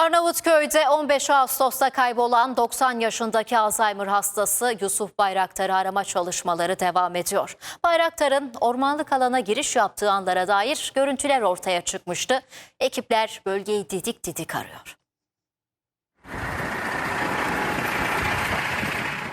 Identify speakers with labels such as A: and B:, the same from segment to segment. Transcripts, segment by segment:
A: Arnavutköy'de 15 Ağustos'ta kaybolan 90 yaşındaki Alzheimer hastası Yusuf Bayraktar'ı arama çalışmaları devam ediyor. Bayraktar'ın ormanlık alana giriş yaptığı anlara dair görüntüler ortaya çıkmıştı. Ekipler bölgeyi didik didik arıyor.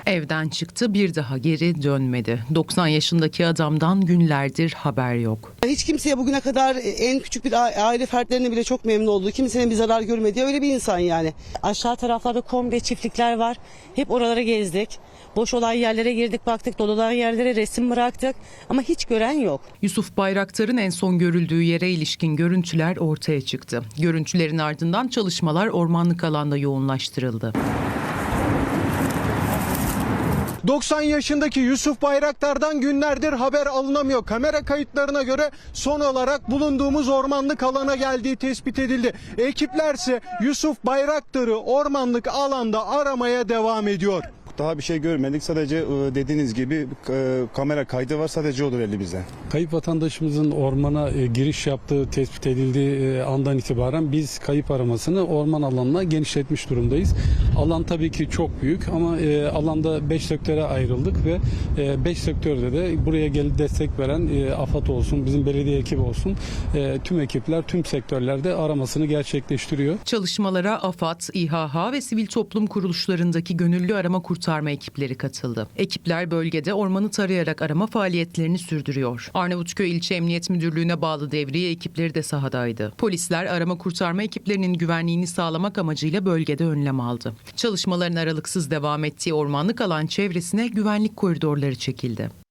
B: Evden çıktı bir daha geri dönmedi. 90 yaşındaki adamdan günlerdir haber yok.
C: Hiç kimseye bugüne kadar en küçük bir aile fertlerine bile çok memnun olduğu, kimsenin bir zarar görmediği öyle bir insan yani.
D: Aşağı taraflarda kombi çiftlikler var. Hep oralara gezdik. Boş olan yerlere girdik baktık. Dolu olan yerlere resim bıraktık. Ama hiç gören yok.
B: Yusuf Bayraktar'ın en son görüldüğü yere ilişkin görüntüler ortaya çıktı. Görüntülerin ardından çalışmalar ormanlık alanda yoğunlaştırıldı.
E: 90 yaşındaki Yusuf Bayraktar'dan günlerdir haber alınamıyor. Kamera kayıtlarına göre son olarak bulunduğumuz ormanlık alana geldiği tespit edildi. Ekiplerse Yusuf Bayraktar'ı ormanlık alanda aramaya devam ediyor.
F: Daha bir şey görmedik. Sadece e, dediğiniz gibi e, kamera kaydı var. Sadece odur elimizde.
G: Kayıp vatandaşımızın ormana e, giriş yaptığı tespit edildiği andan itibaren biz kayıp aramasını orman alanına genişletmiş durumdayız. Alan tabii ki çok büyük ama alanda 5 sektöre ayrıldık ve 5 sektörde de buraya gelip destek veren AFAD olsun, bizim belediye ekibi olsun tüm ekipler tüm sektörlerde aramasını gerçekleştiriyor.
B: Çalışmalara AFAD, İHH ve sivil toplum kuruluşlarındaki gönüllü arama kurtarma ekipleri katıldı. Ekipler bölgede ormanı tarayarak arama faaliyetlerini sürdürüyor. Arnavutköy İlçe Emniyet Müdürlüğü'ne bağlı devriye ekipleri de sahadaydı. Polisler arama kurtarma ekiplerinin güvenliğini sağlamak amacıyla bölgede önlem aldı. Çalışmaların aralıksız devam ettiği ormanlık alan çevresine güvenlik koridorları çekildi.